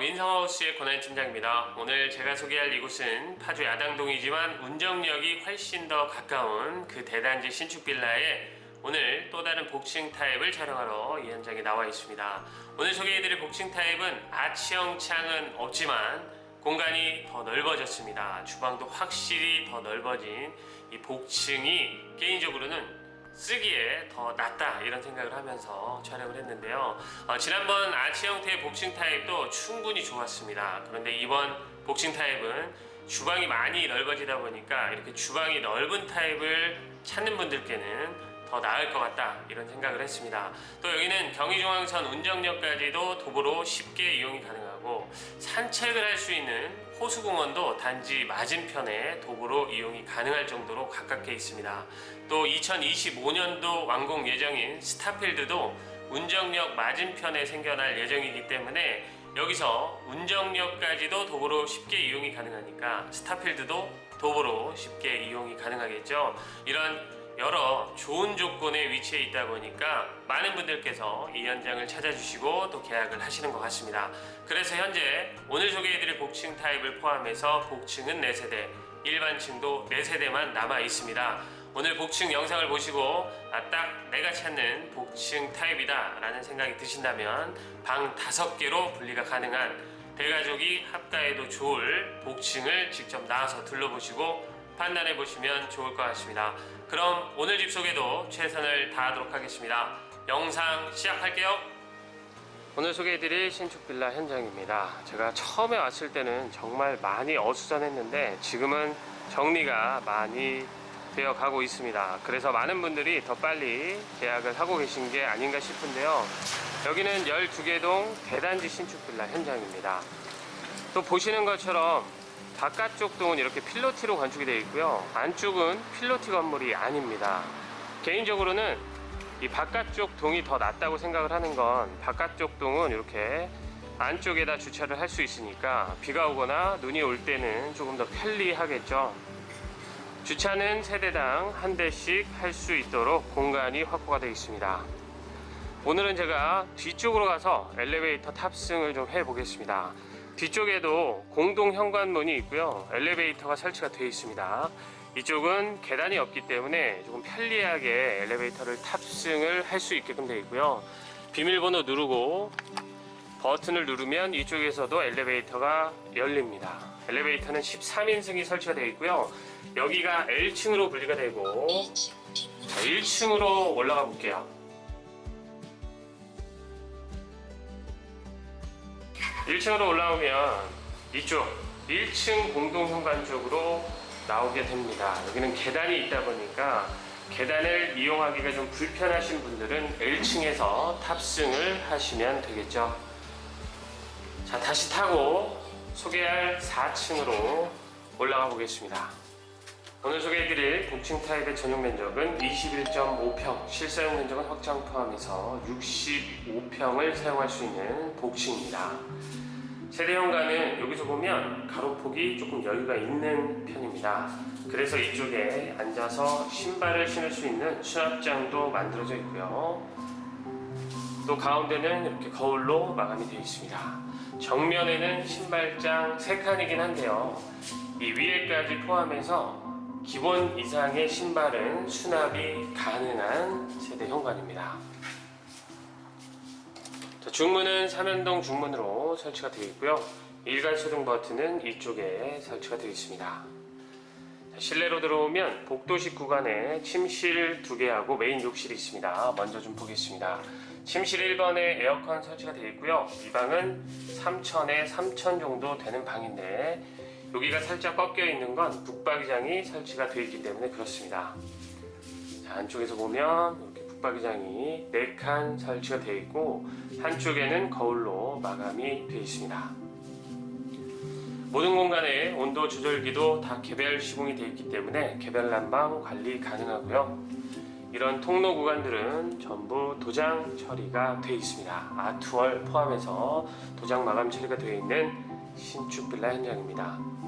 민성하우스의 권한 팀장입니다. 오늘 제가 소개할 이곳은 파주 야당동이지만 운정역이 훨씬 더 가까운 그 대단지 신축 빌라에 오늘 또 다른 복층 타입을 촬영하러 이 현장에 나와 있습니다. 오늘 소개해드릴 복층 타입은 아치형 창은 없지만 공간이 더 넓어졌습니다. 주방도 확실히 더 넓어진 이 복층이 개인적으로는 쓰기에 더 낫다 이런 생각을 하면서 촬영을 했는데요. 어, 지난번 아치 형태의 복층 타입도 충분히 좋았습니다. 그런데 이번 복층 타입은 주방이 많이 넓어지다 보니까 이렇게 주방이 넓은 타입을 찾는 분들께는 더 나을 것 같다 이런 생각을 했습니다. 또 여기는 경의중앙선 운정역까지도 도보로 쉽게 이용이 가능하고 산책을 할 수 있는 호수공원도 단지 맞은편에 도보로 이용이 가능할 정도로 가깝게 있습니다. 또 2025년도 완공 예정인 스타필드도 운정역 맞은편에 생겨날 예정이기 때문에 여기서 운정역까지도 도보로 쉽게 이용이 가능하니까 스타필드도 도보로 쉽게 이용이 가능하겠죠. 이런 여러 좋은 조건에 위치해 있다 보니까 많은 분들께서 이 현장을 찾아주시고 또 계약을 하시는 것 같습니다. 그래서 현재 오늘 소개해드릴 복층 타입을 포함해서 복층은 4세대, 일반층도 4세대만 남아 있습니다. 오늘 복층 영상을 보시고 아, 딱 내가 찾는 복층 타입이다 라는 생각이 드신다면 방 5개로 분리가 가능한 대가족이 합가해도 좋을 복층을 직접 나와서 둘러보시고 판단해 보시면 좋을 것 같습니다. 그럼 오늘 집 소개도 최선을 다하도록 하겠습니다. 영상 시작할게요. 오늘 소개해드릴 신축 빌라 현장입니다. 제가 처음에 왔을 때는 정말 많이 어수선했는데 지금은 정리가 많이 되어 가고 있습니다. 그래서 많은 분들이 더 빨리 계약을 하고 계신 게 아닌가 싶은데요. 여기는 12개 동 대단지 신축 빌라 현장입니다. 또 보시는 것처럼 바깥쪽 동은 이렇게 필로티로 건축이 되어 있고요. 안쪽은 필로티 건물이 아닙니다. 개인적으로는 이 바깥쪽 동이 더 낫다고 생각을 하는 건 바깥쪽 동은 이렇게 안쪽에다 주차를 할 수 있으니까 비가 오거나 눈이 올 때는 조금 더 편리하겠죠. 주차는 세대당 한 대씩 할 수 있도록 공간이 확보가 되어 있습니다. 오늘은 제가 뒤쪽으로 가서 엘리베이터 탑승을 좀 해보겠습니다. 뒤쪽에도 공동 현관문이 있고요. 엘리베이터가 설치가 되어 있습니다. 이쪽은 계단이 없기 때문에 조금 편리하게 엘리베이터를 탑승을 할 수 있게끔 되어 있고요. 비밀번호 누르고 버튼을 누르면 이쪽에서도 엘리베이터가 열립니다. 엘리베이터는 13인승이 설치가 되어 있고요. 여기가 L층으로 분리가 되고 자, 1층으로 올라가 볼게요. 1층으로 올라오면 이쪽 1층 공동현관 쪽으로 나오게 됩니다. 여기는 계단이 있다 보니까 계단을 이용하기가 좀 불편하신 분들은 1층에서 탑승을 하시면 되겠죠. 자, 다시 타고 소개할 4층으로 올라가 보겠습니다. 오늘 소개해드릴 복층 타입의 전용 면적은 21.5평, 실사용 면적은 확장 포함해서 65평을 사용할 수 있는 복층입니다. 세대 현관은 여기서 보면 가로폭이 조금 여유가 있는 편입니다. 그래서 이쪽에 앉아서 신발을 신을 수 있는 수납장도 만들어져 있고요. 또 가운데는 이렇게 거울로 마감이 되어 있습니다. 정면에는 신발장 3칸이긴 한데요. 이 위에까지 포함해서 기본 이상의 신발은 수납이 가능한 세대 현관입니다. 자, 중문은 삼연동 중문으로 설치가 되어 있고요. 일괄 소등 버튼은 이쪽에 설치가 되어 있습니다. 자, 실내로 들어오면 복도식 구간에 침실 두 개하고 메인 욕실이 있습니다. 먼저 좀 보겠습니다. 침실 1번에 에어컨 설치가 되어 있고요. 이 방은 3천에 3천 정도 되는 방인데 여기가 살짝 꺾여 있는 건 북박이장이 설치가 되어 있기 때문에 그렇습니다. 자, 안쪽에서 보면 이렇게 북박이장이 4칸 설치가 되어 있고 한쪽에는 거울로 마감이 되어 있습니다. 모든 공간에 온도 조절기도 다 개별 시공이 되어 있기 때문에 개별 난방 관리 가능하고요. 이런 통로 구간들은 전부 도장 처리가 되어 있습니다. 아트월 포함해서 도장 마감 처리가 되어 있는 신축 빌라 현장입니다.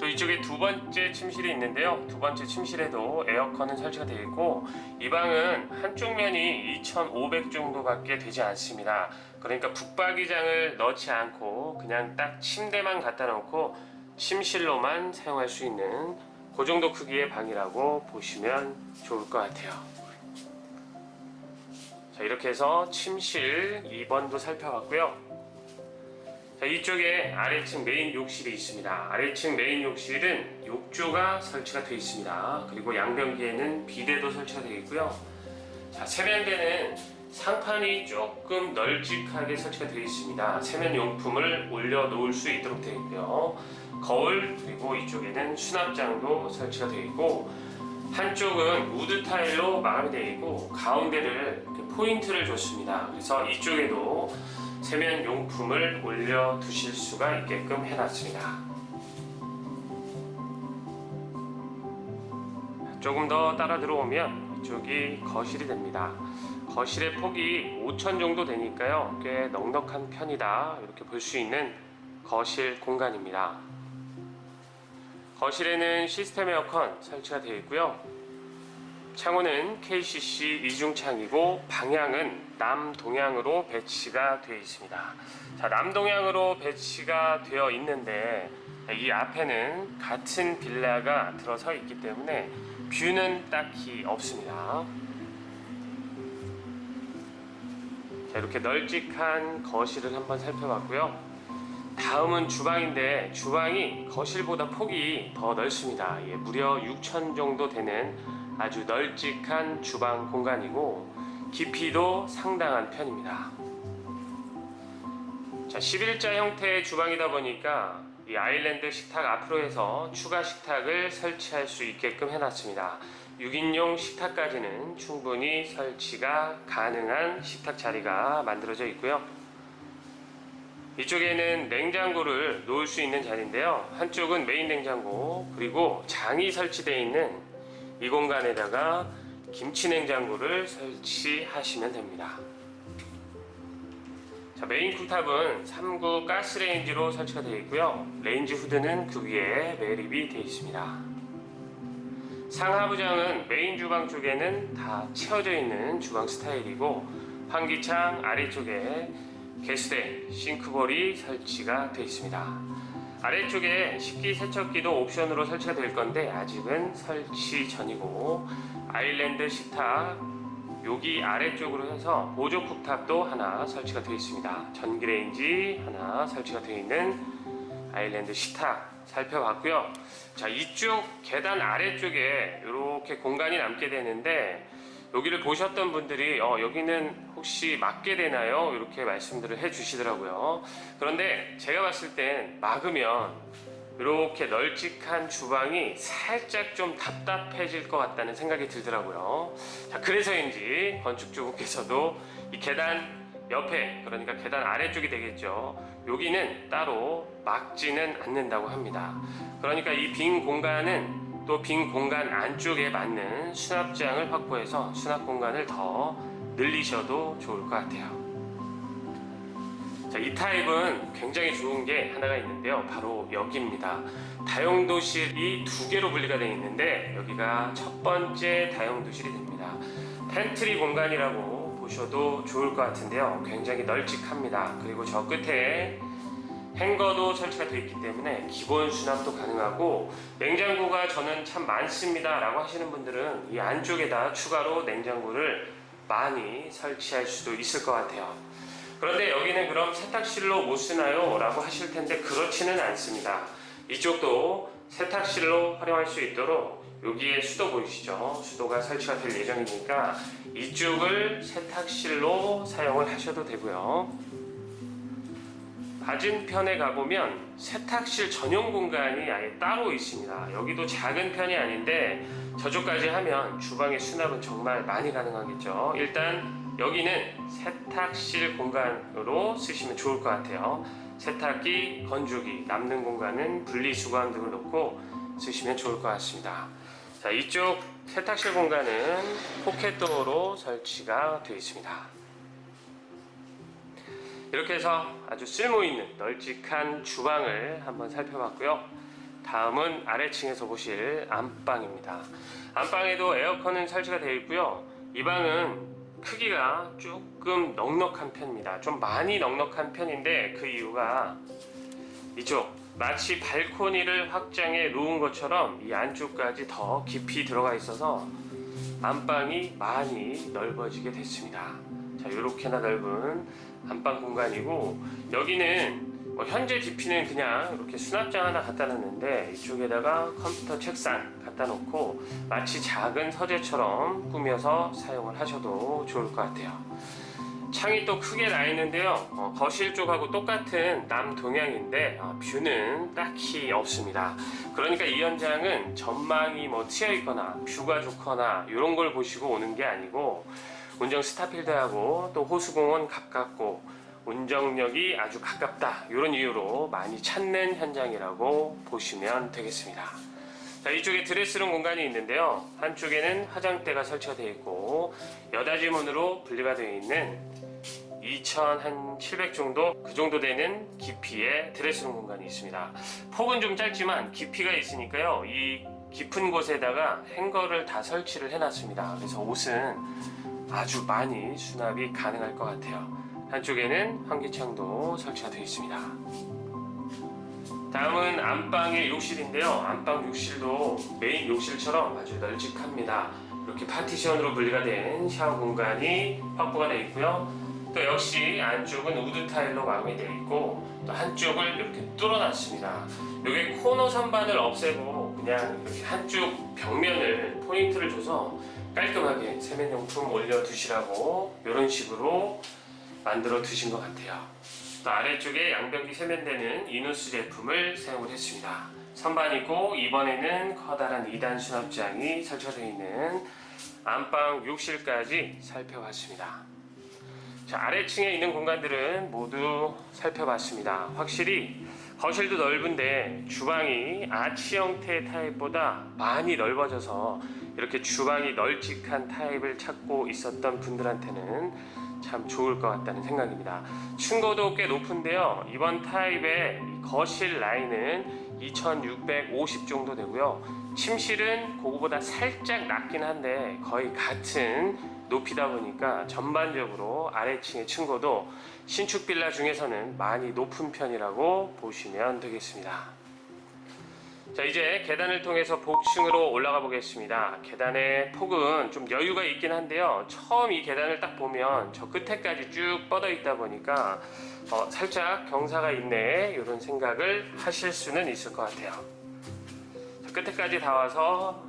또 이쪽에 두 번째 침실이 있는데요. 두 번째 침실에도 에어컨은 설치가 되어 있고 이 방은 한쪽 면이 2,500 정도밖에 되지 않습니다. 그러니까 붙박이장을 넣지 않고 그냥 딱 침대만 갖다 놓고 침실로만 사용할 수 있는 그 정도 크기의 방이라고 보시면 좋을 것 같아요. 자, 이렇게 해서 침실 2번도 살펴봤고요. 자, 이쪽에 아래층 메인 욕실이 있습니다. 아래층 메인 욕실은 욕조가 설치가 되어 있습니다. 그리고 양변기에는 비데도 설치가 되어 있고요. 자, 세면대는 상판이 조금 널찍하게 설치가 되어 있습니다. 세면 용품을 올려 놓을 수 있도록 되어 있고요. 거울 그리고 이쪽에는 수납장도 설치가 되어 있고 한쪽은 우드 타일로 마감이 되어 있고 가운데를 포인트를 줬습니다. 그래서 이쪽에도 세면 용품을 올려 두실 수가 있게끔 해놨습니다. 조금 더 따라 들어오면 이쪽이 거실이 됩니다. 거실의 폭이 5천 정도 되니까요. 꽤 넉넉한 편이다. 이렇게 볼 수 있는 거실 공간입니다. 거실에는 시스템 에어컨 설치가 되어 있고요. 창호는 KCC 이중창이고 방향은 남동향으로 배치가 되어 있습니다. 자, 남동향으로 배치가 되어 있는데 이 앞에는 같은 빌라가 들어서 있기 때문에 뷰는 딱히 없습니다. 자, 이렇게 널찍한 거실을 한번 살펴봤고요. 다음은 주방인데 주방이 거실보다 폭이 더 넓습니다. 예, 무려 6천 정도 되는 아주 널찍한 주방 공간이고 깊이도 상당한 편입니다. 자, 11자 형태의 주방이다 보니까 이 아일랜드 식탁 앞으로 해서 추가 식탁을 설치할 수 있게끔 해놨습니다. 6인용 식탁까지는 충분히 설치가 가능한 식탁 자리가 만들어져 있고요. 이쪽에는 냉장고를 놓을 수 있는 자리인데요. 한쪽은 메인 냉장고, 그리고 장이 설치되어 있는 이 공간에다가 김치 냉장고를 설치하시면 됩니다. 자, 메인 쿨탑은 3구 가스레인지로 설치가 되어 있고요. 레인지 후드는 그 위에 매립이 되어 있습니다. 상하부장은 메인 주방 쪽에는 다 채워져 있는 주방 스타일이고 환기창 아래쪽에 개수대, 싱크볼이 설치가 되어 있습니다. 아래쪽에 식기 세척기도 옵션으로 설치가 될 건데 아직은 설치 전이고 아일랜드 식탁 여기 아래쪽으로 해서 보조 쿡탑도 하나 설치가 되어 있습니다. 전기레인지 하나 설치가 되어 있는 아일랜드 식탁 살펴봤고요. 자 이쪽 계단 아래쪽에 이렇게 공간이 남게 되는데 여기를 보셨던 분들이 어, 여기는 혹시 막게 되나요? 이렇게 말씀들을 해주시더라고요. 그런데 제가 봤을 땐 막으면 이렇게 널찍한 주방이 살짝 좀 답답해질 것 같다는 생각이 들더라고요. 자, 그래서인지 건축주분께서도 이 계단 옆에 그러니까 계단 아래쪽이 되겠죠. 여기는 따로 막지는 않는다고 합니다. 그러니까 이 빈 공간은 또 빈 공간 안쪽에 맞는 수납장을 확보해서 수납 공간을 더 늘리셔도 좋을 것 같아요. 자, 이 타입은 굉장히 좋은 게 하나가 있는데요. 바로 여기입니다. 다용도실이 두 개로 분리가 되어 있는데 여기가 첫 번째 다용도실이 됩니다. 팬트리 공간이라고 보셔도 좋을 것 같은데요. 굉장히 널찍합니다. 그리고 저 끝에 행거도 설치가 되어 있기 때문에 기본 수납도 가능하고 냉장고가 저는 참 많습니다 라고 하시는 분들은 이 안쪽에다 추가로 냉장고를 많이 설치할 수도 있을 것 같아요 그런데 여기는 그럼 세탁실로 못 쓰나요? 라고 하실 텐데 그렇지는 않습니다 이쪽도 세탁실로 활용할 수 있도록 여기에 수도 보이시죠? 수도가 설치가 될 예정이니까 이쪽을 세탁실로 사용을 하셔도 되고요 맞은편에 가보면 세탁실 전용 공간이 아예 따로 있습니다. 여기도 작은 편이 아닌데 저쪽까지 하면 주방의 수납은 정말 많이 가능하겠죠. 일단 여기는 세탁실 공간으로 쓰시면 좋을 것 같아요. 세탁기, 건조기, 남는 공간은 분리수거함 등을 놓고 쓰시면 좋을 것 같습니다. 자, 이쪽 세탁실 공간은 포켓도어로 설치가 되어 있습니다. 이렇게 해서 아주 쓸모있는 널찍한 주방을 한번 살펴봤고요. 다음은 아래층에서 보실 안방입니다. 안방에도 에어컨은 설치가 되어 있고요. 이 방은 크기가 조금 넉넉한 편입니다. 좀 많이 넉넉한 편인데 그 이유가 이쪽 마치 발코니를 확장해 놓은 것처럼 이 안쪽까지 더 깊이 들어가 있어서 안방이 많이 넓어지게 됐습니다. 자, 이렇게나 넓은 안방 공간이고 여기는 뭐 현재 DP는 그냥 이렇게 수납장 하나 갖다 놨는데 이쪽에다가 컴퓨터 책상 갖다 놓고 마치 작은 서재처럼 꾸며서 사용을 하셔도 좋을 것 같아요. 창이 또 크게 나 있는데요. 어, 거실 쪽하고 똑같은 남동향인데 어, 뷰는 딱히 없습니다. 그러니까 이 현장은 전망이 뭐 트여 있거나 뷰가 좋거나 이런 걸 보시고 오는 게 아니고 운정 스타필드하고 또 호수공원 가깝고 운정역이 아주 가깝다 이런 이유로 많이 찾는 현장이라고 보시면 되겠습니다. 자, 이쪽에 드레스룸 공간이 있는데요. 한쪽에는 화장대가 설치가 되어 있고 여닫이 문으로 분리가 되어 있는 2,700 정도 그 정도 되는 깊이의 드레스룸 공간이 있습니다. 폭은 좀 짧지만 깊이가 있으니까요. 이 깊은 곳에다가 행거를 다 설치를 해놨습니다. 그래서 옷은 아주 많이 수납이 가능할 것 같아요. 한쪽에는 환기창도 설치가 되어 있습니다. 다음은 안방의 욕실인데요. 안방 욕실도 메인 욕실처럼 아주 널찍합니다. 이렇게 파티션으로 분리가 된 샤워 공간이 확보가 되어 있고요. 또 역시 안쪽은 우드 타일로 마감되어 있고 또 한쪽을 이렇게 뚫어놨습니다. 이게 코너 선반을 없애고 그냥 이렇게 한쪽 벽면을 포인트를 줘서 깔끔하게 세면용품 올려두시라고 이런 식으로 만들어 두신 것 같아요. 또 아래쪽에 양변기 세면대는 이누스 제품을 사용을 했습니다. 선반이고 이번에는 커다란 2단 수납장이 설치되어 있는 안방 욕실까지 살펴봤습니다. 자, 아래층에 있는 공간들은 모두 살펴봤습니다. 확실히 거실도 넓은데 주방이 아치 형태의 타입보다 많이 넓어져서 이렇게 주방이 널찍한 타입을 찾고 있었던 분들한테는 참 좋을 것 같다는 생각입니다. 층고도 꽤 높은데요. 이번 타입의 거실 라인은 2650 정도 되고요. 침실은 그거보다 살짝 낮긴 한데 거의 같은 높이다 보니까 전반적으로 아래층의 층고도 신축 빌라 중에서는 많이 높은 편이라고 보시면 되겠습니다. 자 이제 계단을 통해서 복층으로 올라가 보겠습니다. 계단의 폭은 좀 여유가 있긴 한데요. 처음 이 계단을 딱 보면 저 끝에까지 쭉 뻗어 있다 보니까 어, 살짝 경사가 있네 이런 생각을 하실 수는 있을 것 같아요. 자, 끝에까지 다 와서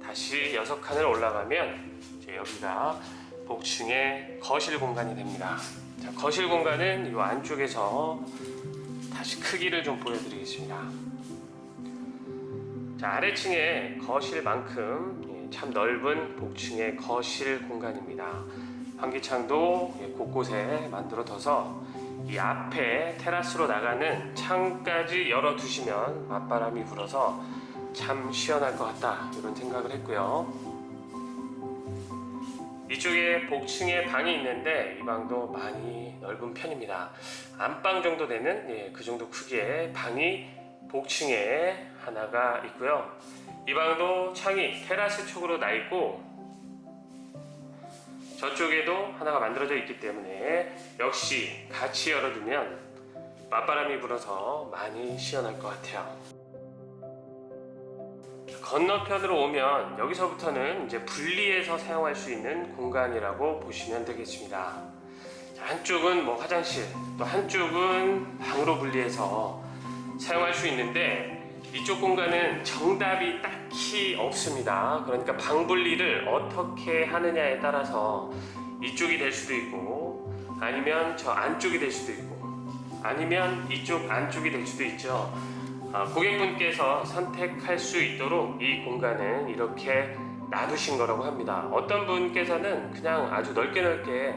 다시 여섯 칸을 올라가면 이제 여기가 복층의 거실 공간이 됩니다. 자, 거실 공간은 이 안쪽에서 다시 크기를 좀 보여드리겠습니다. 자, 아래층에 거실만큼 예, 참 넓은 복층의 거실 공간입니다. 환기창도 예, 곳곳에 만들어 둬서 이 앞에 테라스로 나가는 창까지 열어 두시면 맞바람이 불어서 참 시원할 것 같다 이런 생각을 했고요. 이쪽에 복층에 방이 있는데 이 방도 많이 넓은 편입니다. 안방 정도 되는 예, 그 정도 크기의 방이 복층에 하나가 있고요. 이 방도 창이 테라스 쪽으로 나 있고 저쪽에도 하나가 만들어져 있기 때문에 역시 같이 열어두면 맞바람이 불어서 많이 시원할 것 같아요. 건너편으로 오면 여기서부터는 이제 분리해서 사용할 수 있는 공간이라고 보시면 되겠습니다. 자, 한쪽은 뭐 화장실, 또 한쪽은 방으로 분리해서 사용할 수 있는데 이쪽 공간은 정답이 딱히 없습니다. 그러니까 방 분리를 어떻게 하느냐에 따라서 이쪽이 될 수도 있고 아니면 저 안쪽이 될 수도 있고 아니면 이쪽 안쪽이 될 수도 있죠. 아, 고객분께서 선택할 수 있도록 이 공간은 이렇게 놔두신 거라고 합니다. 어떤 분께서는 그냥 아주 넓게 넓게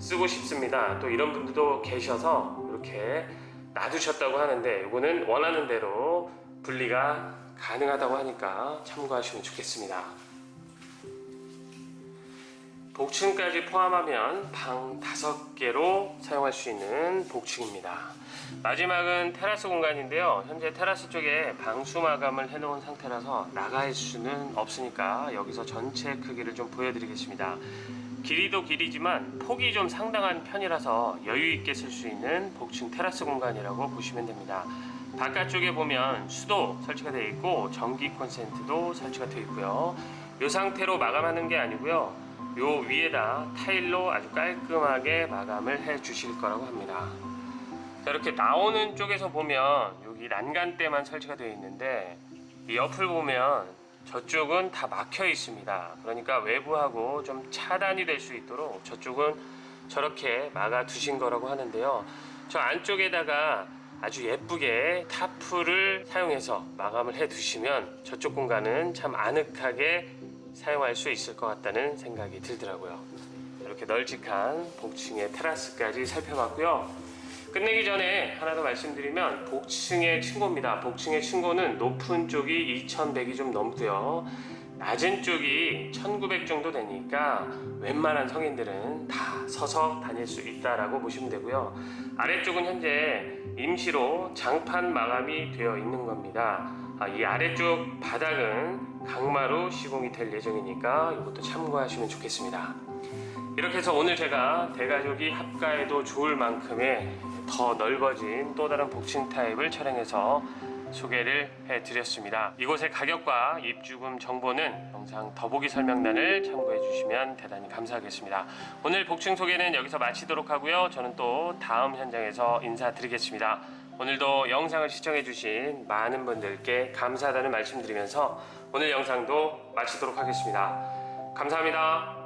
쓰고 싶습니다. 또 이런 분들도 계셔서 이렇게 놔두셨다고 하는데 이거는 원하는 대로 분리가 가능하다고 하니까 참고하시면 좋겠습니다. 복층까지 포함하면 방 5개로 사용할 수 있는 복층입니다. 마지막은 테라스 공간인데요. 현재 테라스 쪽에 방수 마감을 해놓은 상태라서 나갈 수는 없으니까 여기서 전체 크기를 좀 보여드리겠습니다. 길이도 길이지만 폭이 좀 상당한 편이라서 여유 있게 쓸 수 있는 복층 테라스 공간이라고 보시면 됩니다. 바깥쪽에 보면 수도 설치가 되어 있고 전기 콘센트도 설치가 되어 있고요. 이 상태로 마감하는 게 아니고요. 요 위에다 타일로 아주 깔끔하게 마감을 해 주실 거라고 합니다. 자, 이렇게 나오는 쪽에서 보면 여기 난간대만 설치가 되어 있는데 이 옆을 보면 저쪽은 다 막혀 있습니다. 그러니까 외부하고 좀 차단이 될 수 있도록 저쪽은 저렇게 막아 두신 거라고 하는데요. 저 안쪽에다가 아주 예쁘게 타프를 사용해서 마감을 해 두시면 저쪽 공간은 참 아늑하게 사용할 수 있을 것 같다는 생각이 들더라고요. 이렇게 널찍한 복층의 테라스까지 살펴봤고요. 끝내기 전에 하나 더 말씀드리면 복층의 층고입니다. 복층의 층고는 높은 쪽이 2100이 좀 넘고요. 낮은 쪽이 1900 정도 되니까 웬만한 성인들은 다 서서 다닐 수 있다라고 보시면 되고요. 아래쪽은 현재 임시로 장판 마감이 되어 있는 겁니다. 아, 이 아래쪽 바닥은 강마루 시공이 될 예정이니까 이것도 참고하시면 좋겠습니다. 이렇게 해서 오늘 제가 대가족이 합가해도 좋을 만큼의 더 넓어진 또 다른 복층 타입을 촬영해서 소개를 해드렸습니다. 이곳의 가격과 입주금 정보는 영상 더보기 설명란을 참고해 주시면 대단히 감사하겠습니다. 오늘 복층 소개는 여기서 마치도록 하고요. 저는 또 다음 현장에서 인사드리겠습니다. 오늘도 영상을 시청해 주신 많은 분들께 감사하다는 말씀드리면서 오늘 영상도 마치도록 하겠습니다. 감사합니다.